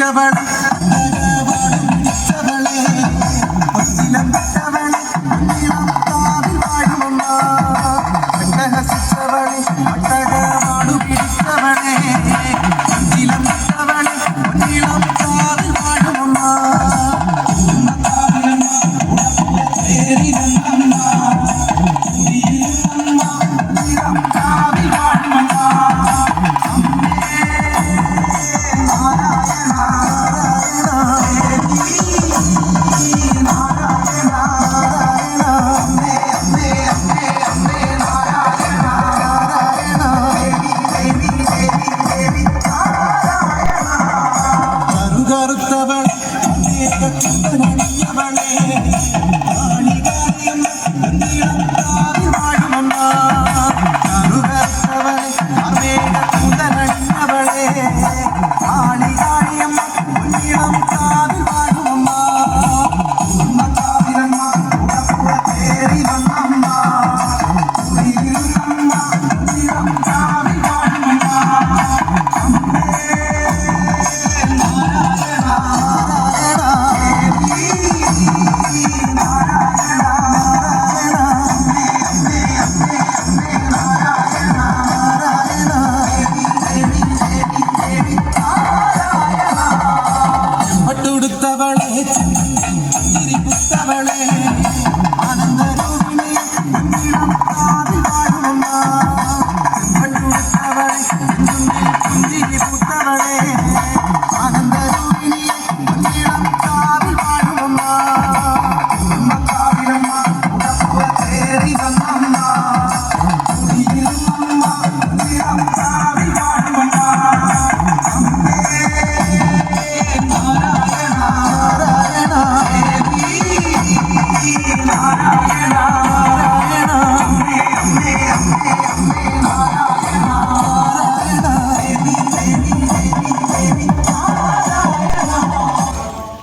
செவளம் செவளே பொன்னிலம் செவளே பொன்னிலம் தாவில் வாழும் அம்மா கண்டக சிற்றவளே மட்டக வாடு பிடித்தவளே பொன்னிலம் செவளே பொன்னிலம் தாவில் வாழும் அம்மா உன்ன தாவில் அம்மா உனக்கு தேரினம் അവളെ ചിരി പുത്തവളേ i